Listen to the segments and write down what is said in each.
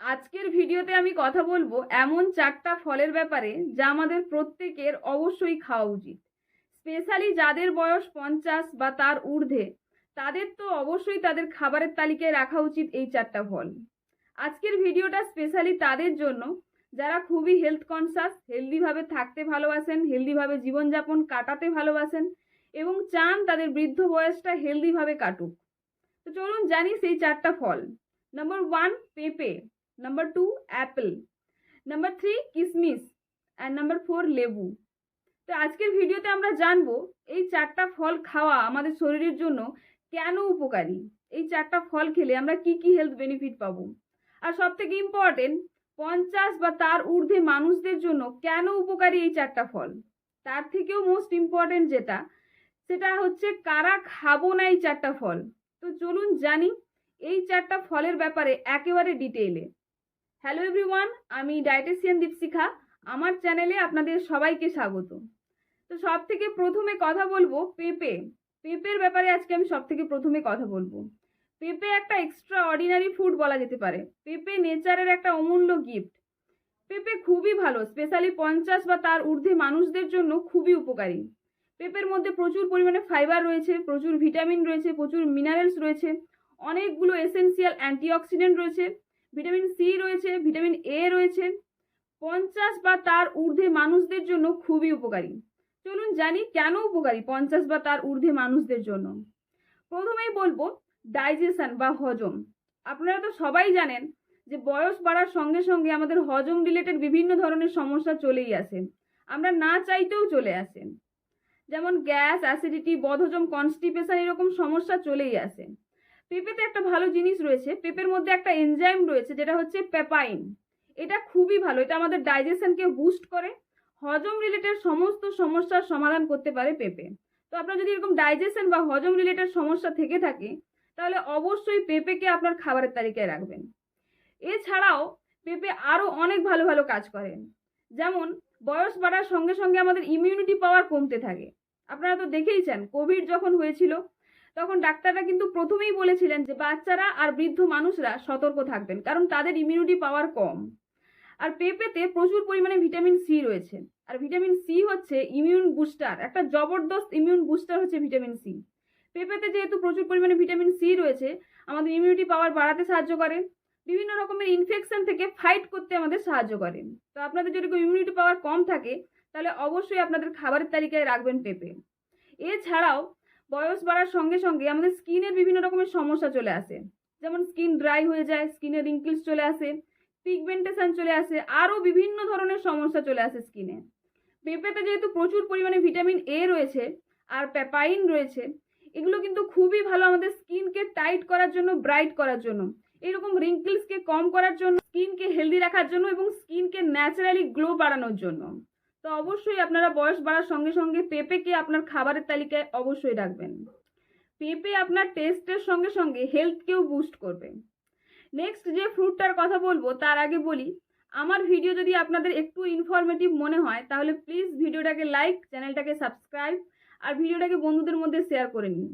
আজকের ভিডিওতে আমি কথা বলব এমন চারটা ফলের ব্যাপারে যা আমাদের প্রত্যেকের অবশ্যই খাওয়া উচিত। স্পেশালি যাদের বয়স পঞ্চাশ বা তার ঊর্ধ্বে, তাদের তো অবশ্যই তাদের খাবারের তালিকায় রাখা উচিত এই চারটা ফল। আজকের ভিডিওটা স্পেশালি তাদের জন্য, যারা খুবই হেলথ কনসাস হেলদিভাবে থাকতে ভালোবাসেন হেলদিভাবে জীবনযাপন কাটাতে ভালোবাসেন এবং চান তাদের বৃদ্ধ বয়সটা হেলদিভাবে কাটুক। তো চলুন জানি সেই চারটা ফল। নম্বর ওয়ান পেঁপে। Number two apple number three কিসমিস অ্যান্ড নাম্বার ফোর লেবু. তো আজকের ভিডিওতে আমরা জানব, এই চারটা ফল খাওয়া আমাদের শরীরের জন্য কেন উপকারী? এই চারটা ফল খেলে আমরা কি কি হেলথ বেনিফিট পাবো? আর সব থেকে ইম্পর্টেন্ট পঞ্চাশ বা তার ঊর্ধ্বে মানুষদের জন্য কেন উপকারী এই চারটা ফল? তার থেকেও মোস্ট ইম্পর্টেন্ট যেটা, সেটা হচ্ছে কারা খাব না এই চারটা ফল? তো চলুন জানি, এই চারটা ফলের ব্যাপারে একেবারে ডিটেইলে হ্যালো এভরিওয়ান আমি ডায়েটিশিয়ান দীপশিখা আমার চ্যানেলে আপনাদের সবাইকে স্বাগত। তো সব থেকে প্রথমে কথা বলব পেঁপে। পেঁপের ব্যাপারে আজকে আমি সব থেকে প্রথমে কথা বলব। পেঁপে একটা এক্সট্রা অর্ডিনারি ফুড বলা যেতে পারে। পেঁপে নেচারের একটা অমূল্য গিফট পেঁপে খুবই ভালো স্পেশালি পঞ্চাশ বা তার ঊর্ধ্বে মানুষদের জন্য খুবই উপকারী। পেঁপের মধ্যে প্রচুর পরিমাণে ফাইবার রয়েছে, প্রচুর ভিটামিন রয়েছে, প্রচুর মিনারেলস রয়েছে। অনেকগুলো এসেন্সিয়াল অ্যান্টিঅক্সিডেন্ট রয়েছে। ভিটামিন সি রয়েছে, ভিটামিন এ রয়েছে। পঞ্চাশ বা তার ঊর্ধ্বে মানুষদের জন্য খুবই উপকারী। চলুন জানি কেন উপকারী পঞ্চাশ বা তার ঊর্ধ্বে মানুষদের জন্য। প্রথমেই বলব ডাইজেশন বা হজম। আপনারা তো সবাই জানেন যে বয়স বাড়ার সঙ্গে সঙ্গে আমাদের হজম রিলেটেড বিভিন্ন ধরনের সমস্যা চলেই আসে। আমরা না চাইতেও চলে আসে। যেমন গ্যাস অ্যাসিডিটি বদহজম কনস্টিপেশন এরকম সমস্যা চলেই আসে। পেঁপেতে একটা ভালো জিনিস রয়েছে, পেঁপের মধ্যে একটা এনজাইম রয়েছে যেটা হচ্ছে পেপাইন এটা খুবই ভালো, এটা আমাদের ডাইজেশনকে বুস্ট করে, হজম রিলেটেড সমস্ত সমস্যার সমাধান করতে পারে পেঁপে। তো আপনার যদি এরকম ডাইজেশন বা হজম রিলেটেড সমস্যা থেকে থাকে, তাহলে অবশ্যই পেঁপেকে আপনার খাবারের তালিকায় রাখবেন। এছাড়াও পেঁপে আরও অনেক ভালো ভালো কাজ করেন যেমন, বয়স বাড়ার সঙ্গে সঙ্গে আমাদের ইমিউনিটি পাওয়ার কমতে থাকে। আপনারা তো দেখেইছেন কোভিড যখন হয়েছিল তখন ডাক্তাররা কিন্তু প্রথমেই বলেছিলেন যে বাচ্চারা আর বৃদ্ধ মানুষরা সতর্ক থাকবেন, কারণ তাদের ইমিউনিটি পাওয়ার কম। আর পেঁপেতে প্রচুর পরিমাণে ভিটামিন সি রয়েছে। আর ভিটামিন সি হচ্ছে ইমিউন বুস্টার একটা জবরদস্ত ইমিউন বুস্টার হচ্ছে ভিটামিন সি পেঁপেতে যেহেতু প্রচুর পরিমাণে ভিটামিন সি রয়েছে, আমাদের ইমিউনিটি পাওয়ার বাড়াতে সাহায্য করে। বিভিন্ন রকমের ইনফেকশন থেকে ফাইট করতে আমাদের সাহায্য করে। তো আপনাদের যদি ইমিউনিটি পাওয়ার কম থাকে, তাহলে অবশ্যই আপনাদের খাবারের তালিকায় রাখবেন পেঁপে। এছাড়াও বয়স বাড়ার সঙ্গে সঙ্গে আমাদের স্কিনের বিভিন্ন রকমের সমস্যা চলে আসে। যেমন স্কিন ড্রাই হয়ে যায় স্কিনে রিঙ্কেলস চলে আসে পিগমেন্টেশন চলে আসে, আরও বিভিন্ন ধরনের সমস্যা চলে আসে স্কিনে পেঁপেতে যেহেতু প্রচুর পরিমাণে ভিটামিন এ রয়েছে আর প্যাপাইন রয়েছে, এগুলো কিন্তু খুবই ভালো আমাদের স্কিনকে টাইট করার জন্য ব্রাইট করার জন্য। এরকম রিঙ্কেলসকে কম করার জন্য স্কিনকে হেলদি রাখার জন্য এবং স্কিনকে ন্যাচারালি গ্লো বাড়ানোর জন্য। তো অবশ্যই আপনারা বয়স বাড়ার সঙ্গে সঙ্গে পেঁপেকে আপনার খাবারের তালিকায় অবশ্যই রাখবেন। পেঁপে আপনার টেস্টের সঙ্গে সঙ্গে হেলথকেও বুস্ট করবে। নেক্সট যে ফ্রুটটার কথা বলব, তার আগে বলি, আমার ভিডিও যদি আপনাদের একটু ইনফরমেটিভ মনে হয়, তাহলে প্লিজ ভিডিওটাকে লাইক চ্যানেলটাকে সাবস্ক্রাইব আর ভিডিওটাকে বন্ধুদের মধ্যে শেয়ার করে নিন।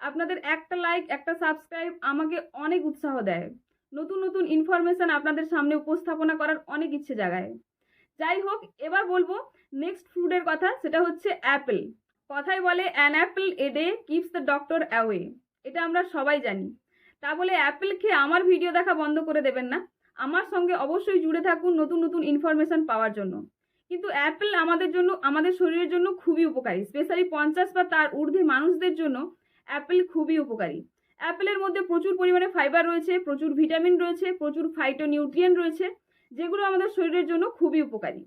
আপনাদের একটা লাইক একটা সাবস্ক্রাইব আমাকে অনেক উৎসাহ দেয়। নতুন নতুন ইনফরমেশন আপনাদের সামনে উপস্থাপনা করার অনেক ইচ্ছে জাগায়। যাই হোক, এবার বলব নেক্সট ফ্রুটের কথা, সেটা হচ্ছে অ্যাপেল কথাই বলে an apple a day keeps the doctor away এটা আমরা সবাই জানি। তা বলে অ্যাপেল খেয়ে আমার ভিডিও দেখা বন্ধ করে দেবেন না। আমার সঙ্গে অবশ্যই জুড়ে থাকুন নতুন নতুন ইনফরমেশন পাওয়ার জন্য। কিন্তু অ্যাপেল আমাদের জন্য, আমাদের শরীরের জন্য খুবই উপকারী। স্পেশালি পঞ্চাশ বা তার ঊর্ধ্বে মানুষদের জন্য অ্যাপেল খুবই উপকারী। অ্যাপেলের মধ্যে প্রচুর পরিমাণে ফাইবার রয়েছে, প্রচুর ভিটামিন রয়েছে, প্রচুর ফাইটোনিউট্রিয়েন্ট রয়েছে। যেগুলো আমাদের শরীরের জন্য খুবই উপকারী।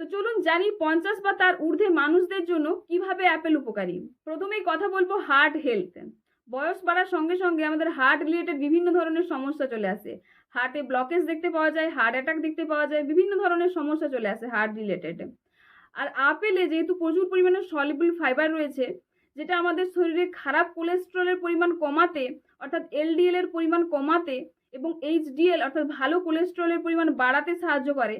তো চলুন জানি পঞ্চাশ বা তার ঊর্ধ্বে মানুষদের জন্য কীভাবে অ্যাপেল উপকারী। প্রথমেই কথা বলব হার্ট হেলথ। বয়স বাড়ার সঙ্গে সঙ্গে আমাদের হার্ট রিলেটেড বিভিন্ন ধরনের সমস্যা চলে আসে। হার্টে ব্লকেজ দেখতে পাওয়া যায়, হার্ট অ্যাটাক দেখতে পাওয়া যায়, বিভিন্ন ধরনের সমস্যা চলে আসে হার্ট রিলেটেড। আর আপেলে যেহেতু প্রচুর পরিমাণে সলিবল ফাইবার রয়েছে, যেটা আমাদের শরীরে খারাপ কোলেস্ট্রলের পরিমাণ কমাতে অর্থাৎ এলডিএল এর পরিমাণ কমাতে এবং এইচডিএল অর্থাৎ ভালো কোলেস্ট্রলের পরিমাণ বাড়াতে সাহায্য করে,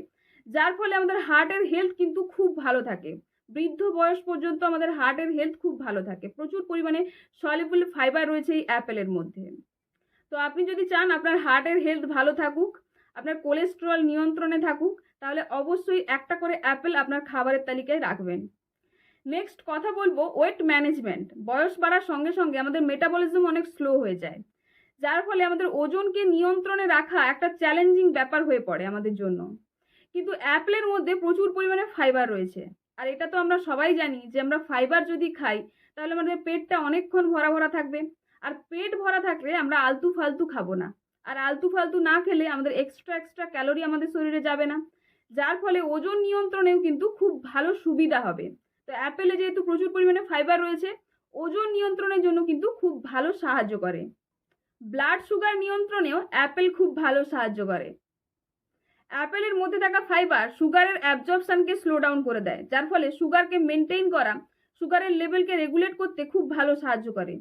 যার ফলে আমাদের হার্টের হেলথ কিন্তু খুব ভালো থাকে। বৃদ্ধ বয়স পর্যন্ত আমাদের হার্টের হেলথ খুব ভালো থাকে। প্রচুর পরিমাণে সলিবল ফাইবার রয়েছে এই অ্যাপেলের মধ্যে। তো আপনি যদি চান আপনার হার্টের হেলথ ভালো থাকুক, আপনার কোলেস্টেরল নিয়ন্ত্রণে থাকুক, তাহলে অবশ্যই একটা করে অ্যাপেল আপনার খাবারের তালিকায় রাখবেন। নেক্সট কথা বলব ওয়েট ম্যানেজমেন্ট বয়স বাড়ার সঙ্গে সঙ্গে আমাদের মেটাবলিজম অনেক স্লো হয়ে যায়। যার ফলে আমাদের ওজনকে নিয়ন্ত্রণে রাখা একটা চ্যালেঞ্জিং ব্যাপার হয়ে পড়ে আমাদের জন্য। কিন্তু অ্যাপেলের মধ্যে প্রচুর পরিমাণে ফাইবার রয়েছে। আর এটা তো আমরা সবাই জানি যে আমরা ফাইবার যদি খাই, তাহলে আমাদের পেটটা অনেকক্ষণ ভরা ভরা থাকবে। আর পেট ভরা থাকলে আমরা আলতু ফালতু খাব না। আর আলতু ফালতু না খেলে আমাদের এক্সট্রা এক্সট্রা ক্যালোরি আমাদের শরীরে যাবে না। যার ফলে ওজন নিয়ন্ত্রণেও কিন্তু খুব ভালো সুবিধা হবে। তো অ্যাপেলে যেহেতু প্রচুর পরিমাণে ফাইবার রয়েছে, ওজন নিয়ন্ত্রণের জন্য কিন্তু খুব ভালো সাহায্য করে। ব্লাড সুগার নিয়ন্ত্রণেও অ্যাপেল খুব ভালো সাহায্য করে। অ্যাপেলের মধ্যে থাকা ফাইবার সুগারের অ্যাবজর্পশনকে স্লো ডাউন করে দেয়, যার ফলে সুগারকে মেনটেন করা সুগারের লেভেলকে রেগুলেট করতে খুব ভালো সাহায্য করে।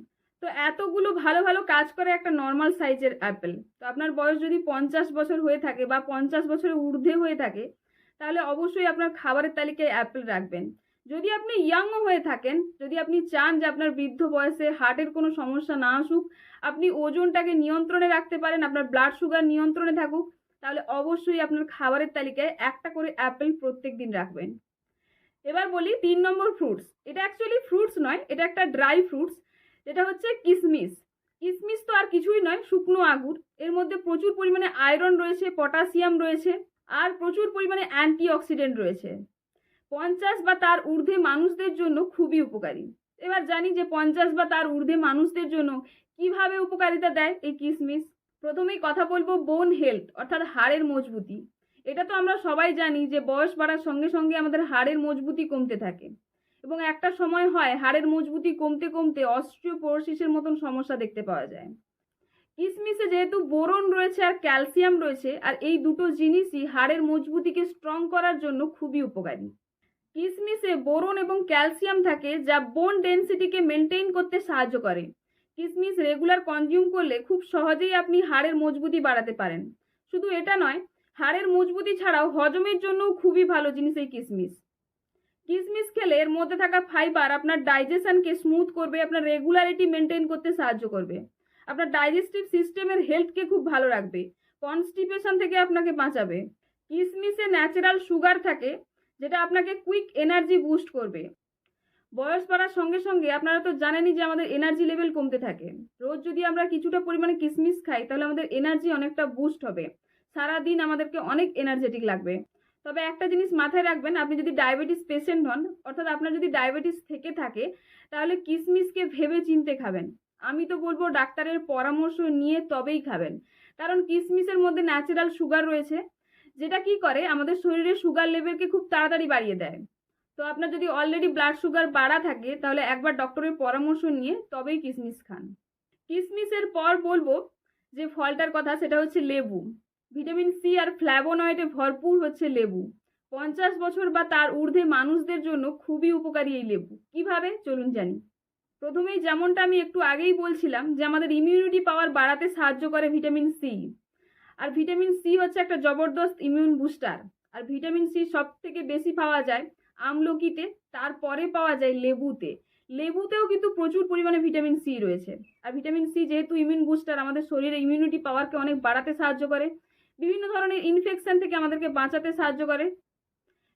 তো এতগুলো ভালো ভালো কাজ করে একটা নর্মাল সাইজের অ্যাপেল তো আপনার বয়স যদি পঞ্চাশ বছর হয়ে থাকে বা পঞ্চাশ বছরের ঊর্ধ্বে হয়ে থাকে, তাহলে অবশ্যই আপনার খাবারের তালিকায় অ্যাপেল রাখবেন। যদি আপনি ইয়াংও হয়ে থাকেন, যদি আপনি চান যে আপনার বৃদ্ধ বয়সে হার্টের কোনো সমস্যা না আসুক, আপনি ওজনটাকে নিয়ন্ত্রণে রাখতে পারেন, আপনার ব্লাড সুগার নিয়ন্ত্রণে থাকুক, তাহলে অবশ্যই আপনার খাবারের তালিকায় একটা করে অ্যাপেল প্রত্যেক দিন রাখবেন। এবার বলি তিন নম্বর ফ্রুটস এটা অ্যাকচুয়ালি ফ্রুটস নয়, এটা একটা ড্রাই ফ্রুটস যেটা হচ্ছে কিসমিস। কিসমিস তো আর কিছুই নয়, শুকনো আগুর, এর মধ্যে প্রচুর পরিমাণে আয়রন রয়েছে পটাশিয়াম রয়েছে, আর প্রচুর পরিমাণে অ্যান্টিঅক্সিডেন্ট রয়েছে। পঞ্চাশ বা তার ঊর্ধ্বে মানুষদের জন্য খুবই উপকারী। এবার জানি যে পঞ্চাশ বা তার ঊর্ধ্বে মানুষদের জন্য কীভাবে উপকারিতা দেয় এই কিসমিস? প্রথমেই কথা বলব বোন হেলথ অর্থাৎ হাড়ের মজবুতি। এটা তো আমরা সবাই জানি যে বয়স বাড়ার সঙ্গে সঙ্গে আমাদের হাড়ের মজবুতি কমতে থাকে। এবং একটা সময় হয় হাড়ের মজবুতি কমতে কমতে অস্ট্রিওপোরোসিসের মতন সমস্যা দেখতে পাওয়া যায়। কিসমিসে যেহেতু বোরন রয়েছে আর ক্যালসিয়াম রয়েছে, আর এই দুটো জিনিসই হাড়ের মজবুতিকে স্ট্রং করার জন্য খুবই উপকারী। কিসমিসে বোরন এবং ক্যালসিয়াম থাকে যা বোন ডেন্সিটিকে মেনটেন করতে সাহায্য করে। কিসমিস রেগুলার কনজিউম করলে খুব সহজেই আপনি হাড়ের মজবুতি বাড়াতে পারেন। শুধু এটা নয়, হাড়ের মজবুতি ছাড়াও হজমের জন্যও খুবই ভালো জিনিস এই কিসমিস। কিসমিস খেলে এর মধ্যে থাকা ফাইবার আপনার ডাইজেশনকে স্মুথ করবে, আপনার রেগুলারিটি মেনটেন করতে সাহায্য করবে। আপনার ডাইজেস্টিভ সিস্টেমের হেলথকে খুব ভালো রাখবে। কনস্টিপেশন থেকে আপনাকে বাঁচাবে। কিসমিসে ন্যাচারাল সুগার থাকে যেটা আপনাকে কুইক এনার্জি বুস্ট করবে। বয়স বাড়ার সঙ্গে সঙ্গে আপনারা তো জানেনই যে আমাদের এনার্জি লেভেল কমতে থাকে। রোজ যদি আমরা কিছুটা পরিমাণে কিসমিস খাই, তাহলে আমাদের এনার্জি অনেকটা বুস্ট হবে। সারা দিন আমাদেরকে অনেক এনার্জেটিক লাগবে। তবে একটা জিনিস মাথায় রাখবেন, আপনি যদি ডায়াবেটিস পেশেন্ট হন, অর্থাৎ আপনার যদি ডায়াবেটিস থেকে থাকে, তাহলে কিসমিসকে ভেবে চিনতে খাবেন। আমি তো বলব ডাক্তারের পরামর্শ নিয়ে তবেই খাবেন। কারণ কিসমিসের মধ্যে ন্যাচারাল সুগার রয়েছে যেটা কি করে, আমাদের শরীরে সুগার লেভেলকে খুব তাড়াতাড়ি বাড়িয়ে দেয়। তো আপনার যদি অলরেডি ব্লাড সুগার বাড়া থাকে, তাহলে একবার ডক্টরের পরামর্শ নিয়ে তবেই কিসমিস খান। কিসমিসের পর বলব যে ফলটার কথা, সেটা হচ্ছে লেবু। ভিটামিন সি আর ফ্ল্যাভোনয়েডে ভরপুর হচ্ছে লেবু। পঞ্চাশ বছর বা তার ঊর্ধ্বে মানুষদের জন্য খুবই উপকারী এই লেবু। কীভাবে? চলুন জানি। প্রথমেই যেমনটা আমি একটু আগেই বলছিলাম যে আমাদের ইমিউনিটি পাওয়ার বাড়াতে সাহায্য করে ভিটামিন সি আর ভিটামিন সি হচ্ছে একটা জবরদস্ত ইমিউন বুস্টার আর ভিটামিন সি সব থেকে বেশি পাওয়া যায় আমলকিতে, তারপরে পাওয়া যায় লেবুতে। লেবুতেও কিন্তু প্রচুর পরিমাণে ভিটামিন সি রয়েছে। আর ভিটামিন সি যেহেতু ইমিউন বুস্টার আমাদের শরীরে ইমিউনিটি পাওয়ারকে অনেক বাড়াতে সাহায্য করে। বিভিন্ন ধরনের ইনফেকশন থেকে আমাদেরকে বাঁচাতে সাহায্য করে।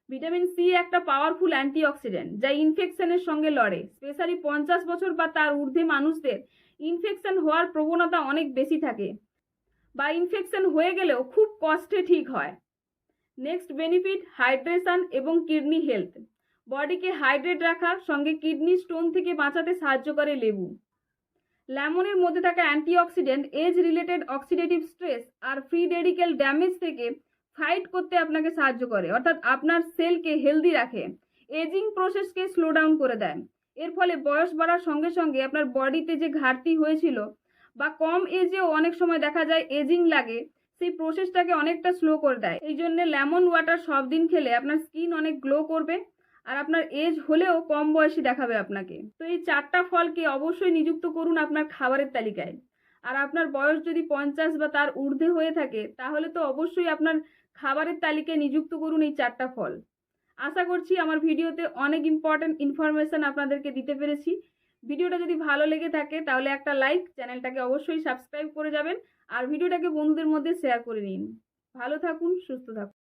ভিটামিন সি একটা পাওয়ারফুল অ্যান্টিঅক্সিডেন্ট যা ইনফেকশনের সঙ্গে লড়ে। স্পেশালি পঞ্চাশ বছর বা তার ঊর্ধ্বে মানুষদের ইনফেকশন হওয়ার প্রবণতা অনেক বেশি থাকে। বা ইনফেকশন হয়ে গেলেও খুব কষ্টে ঠিক হয়। নেক্সট বেনিফিট হাইড্রেশন এবং কিডনি হেলথ বডিকে হাইড্রেট রাখা, সঙ্গে কিডনি স্টোন থেকে বাঁচাতে সাহায্য করে লেবু। লেমনের মধ্যে থাকা antioxidant age related oxidative stress আর ফ্রি রেডিক্যাল ড্যামেজ থেকে ফাইট করতে আপনাকে সাহায্য করে। অর্থাৎ আপনার সেলকে হেলদি রাখে। এজিং প্রসেসকে স্লো ডাউন করে দেয়। এর ফলে বয়স বাড়ার সঙ্গে সঙ্গে আপনার বডিতে যে ঘাটতি হয়েছিল বা কম এজেও অনেক সময় দেখা যায় এজিং লাগে, সেই প্রসেসটাকে অনেকটা স্লো করে দেয়। এই জন্যে লেমন ওয়াটার সব দিন খেলে আপনার স্কিন অনেক গ্লো করবে আর আপনার এজ হলেও কম বয়সী দেখাবে আপনাকে। তো এই চারটা ফলকে অবশ্যই নিযুক্ত করুন আপনার খাবারের তালিকায়। আর আপনার বয়স যদি পঞ্চাশ বা তার ঊর্ধ্বে হয়ে থাকে, তাহলে তো অবশ্যই আপনার খাবারের তালিকায় নিযুক্ত করুন এই চারটা ফল। আশা করছি আমার ভিডিওতে অনেক ইম্পর্ট্যান্ট ইনফরমেশন আপনাদেরকে দিতে পেরেছি। ভিডিওটা যদি ভালো লেগে থাকে, তাহলে একটা লাইক চ্যানেলটাকে অবশ্যই সাবস্ক্রাইব করে যাবেন। আর ভিডিওটাকে বন্ধুদের মধ্যে শেয়ার করে নিন। ভালো থাকুন, সুস্থ থাকুন।